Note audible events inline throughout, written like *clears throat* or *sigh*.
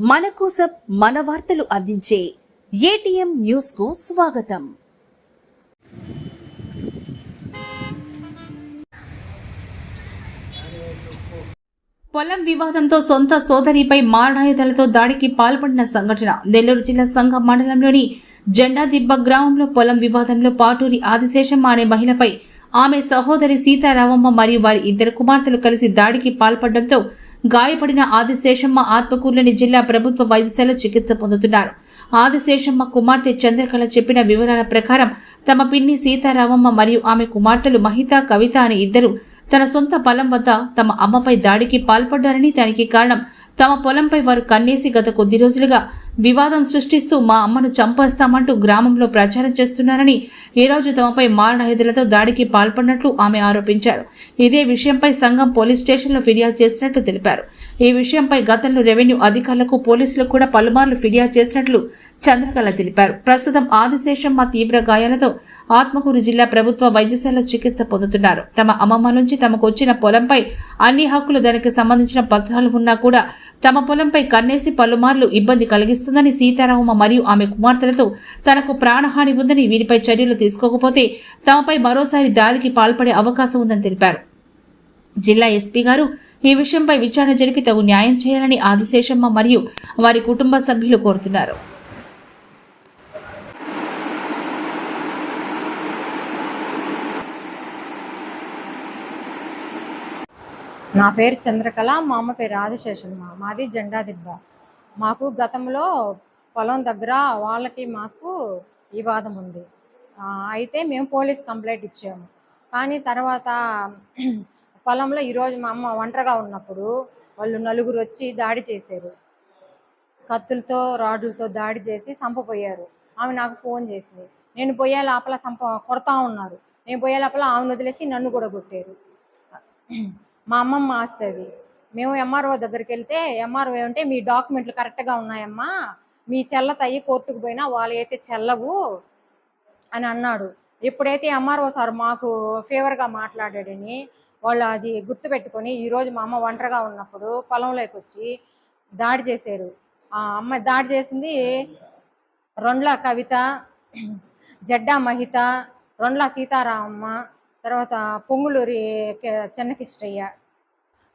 మన కోసం మన వార్తలు అందించే ఏటీఎం న్యూస్కు స్వాగతం. పొలం వివాదంతో సొంత సోదరిపై మారణాయుధాలతో దాడికి పాల్పడిన సంఘటన. నెల్లూరు జిల్లా సంఘం మండలంలోని జెండా దిబ్బ గ్రామంలో పొలం వివాదంలో పాటూరి ఆదిశేషమ్మ అనే మహిళపై ఆమె సహోదరి సీతారామమ్మ మరియు వారి ఇద్దరు కుమార్తెలు కలిసి దాడికి పాల్పడడంతో గాయపడిన ఆదిశేషమ్మ ఆత్మకూరులోని జిల్లా ప్రభుత్వ వైద్యశాలలో చికిత్స పొందుతున్నారు. ఆదిశేషమ్మ కుమార్తె చంద్రకళ చెప్పిన వివరాల ప్రకారం తమ పిన్ని సీతారామమ్మ మరియు ఆమె కుమార్తెలు మహిత కవిత అనే ఇద్దరు తన సొంత పొలం వద్ద తమ అమ్మపై దాడికి పాల్పడ్డారని దానికి కారణం తమ పొలంపై వారు కన్నేసి గత కొద్ది రోజులుగా వివాదం సృష్టిస్తూ మా అమ్మను చంపేస్తామంటూ గ్రామంలో ప్రచారం చేస్తున్నారని ఈ రోజు తమపై మారణాయుధులతో దాడికి పాల్పడినట్లు ఆమె ఆరోపించారు. ఇదే విషయంపై సంఘం పోలీస్ స్టేషన్లో ఫిర్యాదు చేసినట్లు తెలిపారు. ఈ విషయంపై గతంలో రెవెన్యూ అధికారులకు పోలీసులకు కూడా పలుమార్లు ఫిర్యాదు చేసినట్లు చంద్రకళ తెలిపారు. ప్రస్తుతం ఆదిశేషం మా తీవ్ర గాయాలతో ఆత్మకూరు జిల్లా ప్రభుత్వ వైద్యశాలలో చికిత్స పొందుతున్నారు. తమ అమ్మమ్మ నుంచి తమకు వచ్చిన పొలంపై అన్ని హక్కులు దానికి సంబంధించిన పత్రాలు ఉన్నా కూడా తమ పొలంపై కన్నేసి పలుమార్లు ఇబ్బంది కలిగిస్తూ కలిగిస్తుందని సీతారామమ్మ మరియు ఆమె కుమార్తెలతో తనకు ప్రాణహాని ఉందని వీరిపై చర్యలు తీసుకోకపోతే తమపై మరోసారి దాడికి పాల్పడే అవకాశం ఉందని తెలిపారు. జిల్లా ఎస్పీ గారు ఈ విషయంపై విచారణ జరిపి తగు న్యాయం చేయాలని ఆదిశేషమ్మ మరియు వారి కుటుంబ సభ్యులు కోరుతున్నారు. నా పేరు చంద్రకళ మా అమ్మ పేరు ఆదిశేషమ్మ మాది జెండా దిబ్బ. మాకు గతంలో పొలం దగ్గర వాళ్ళకి మాకు వివాదం ఉంది. అయితే మేము పోలీస్ కంప్లైంట్ ఇచ్చాము. కానీ తర్వాత *clears throat* పొలంలో ఈరోజు మా అమ్మ ఒంటరిగా ఉన్నప్పుడు వాళ్ళు నలుగురు వచ్చి దాడి చేశారు. కత్తులతో రాడ్లతో దాడి చేసి చంపపోయారు ఆమె నాకు ఫోన్ చేసింది. నేను పోయే లోపల చంప కొడతా ఉన్నారు. నేను పోయే లోపల ఆమెను వదిలేసి నన్ను కూడా కొట్టారు. *clears throat* మా అమ్మమ్మ ఆస్తుంది మేము ఎంఆర్ఓ దగ్గరికి వెళ్తే ఎంఆర్ఓ ఏమంటే మీ డాక్యుమెంట్లు కరెక్ట్గా ఉన్నాయమ్మా. మీ చెల్లతయ్యి కోర్టుకు పోయినా వాళ్ళు అయితే చెల్లవు అని అన్నాడు. ఎప్పుడైతే ఎంఆర్ఓ సార్ మాకు ఫేవర్గా మాట్లాడాడని వాళ్ళు అది గుర్తుపెట్టుకొని ఈరోజు మా అమ్మ ఒంటరిగా ఉన్నప్పుడు పొలంలోకి వచ్చి దాడి చేశారు. ఆ అమ్మ దాడి చేసింది రొండ్ల కవిత జడ్డా మహిత రొండ్ల సీతారామమ్మ తర్వాత పొంగులూరి కె- చెన్నకిష్టయ్య.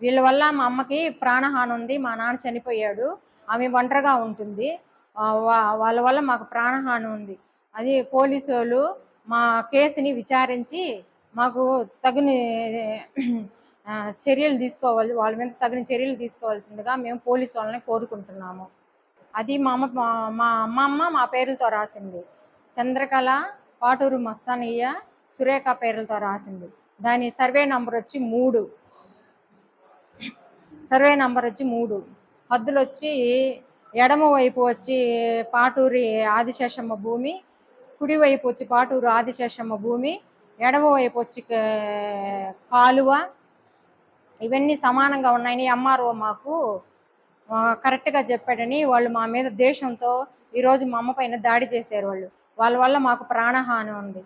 వీళ్ళ వల్ల మా అమ్మకి ప్రాణహాని ఉంది మా నాన్న చనిపోయాడు. ఆమె ఒంటరిగా ఉంటుంది. వా- వాళ్ళ వల్ల మాకు ప్రాణహాని ఉంది అది పోలీసు వాళ్ళు మా కేసుని విచారించి మాకు తగిన చర్యలు తీసుకోవాలి వాళ్ళ మీద తగిన చర్యలు తీసుకోవాల్సిందిగా మేము పోలీసు వాళ్ళని కోరుకుంటున్నాము. అది మా అమ్మ మా- మా అమ్మమ్మ మా పేర్లతో రాసింది. చంద్రకళ పాటూరు మస్తానయ్య సురేఖ పేర్లతో రాసింది. దాని సర్వే నంబర్ వచ్చి మూడు. సర్వే నంబర్ వచ్చి మూడు. హద్దులు వచ్చి ఎడమ వైపు వచ్చి పాటూరి ఆదిశేషమ్మ భూమి కుడివైపు వచ్చి పాటూరు ఆదిశేషమ్మ భూమి ఎడమ వైపు వచ్చి కాలువ. ఇవన్నీ సమానంగా ఉన్నాయని ఎంఆర్ఓ మాకు కరెక్ట్గా చెప్పాడని వాళ్ళు మా మీద దేశంతో ఈరోజు మా అమ్మ పైన దాడి చేశారు వాళ్ళు. వాళ్ళ వల్ల మాకు ప్రాణహాని ఉంది.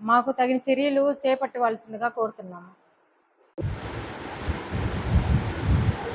మాకు తగిన చర్యలు చేపట్టవలసిందిగా కోరుతున్నాము.